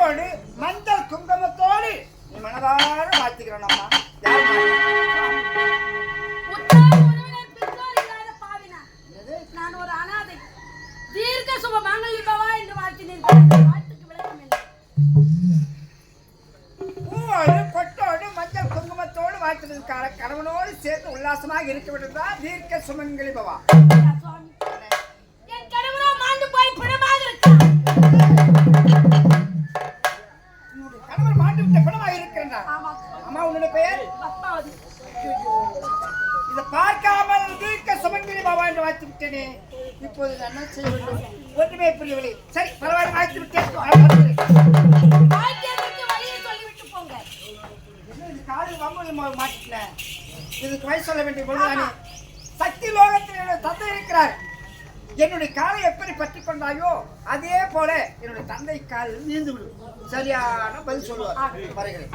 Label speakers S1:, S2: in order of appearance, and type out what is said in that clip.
S1: பொட்டோடு மஞ்சள் குங்குமத்தோடு நீ மனதார என்னது?
S2: நான் ஒரு அனாதை. தீர்க்க சுப மாங்கல்ய பவா என்று வாழ்த்தினேன்
S1: வாழ்த்துறதுக்கான கணவனோடு சேர்ந்து உல்லாசமாக இருக்க வேண்டும்தான் தீர்க்க சுமங்கலி மாட்டு விட்ட பிணமாக அம்மா உன்னுடைய பெயர்? இதை பார்க்காமல் தீர்க்க சுமங்கலி பாபா என்று விட்டேனே இப்போது என்ன செய்ய வேண்டும்? ஒன்றுமே புரியவில்லை. சரி பரவாயில்ல வாழ்த்து விட்டேன் காலில் வம்பு மா- மாட்டிட்டேன் இதுக்கு வயசு சொல்ல வேண்டிய பொழுதுதானே? சக்தி லோகத்தில் தந்தை இருக்கிறார். என்னுடைய காலை எப்படி பற்றி கொண்டாயோ அதே போல என்னுடைய தந்தை கால் நீந்து விடும் சரியான பதில் சொல்லுவார். வருகிறேன்.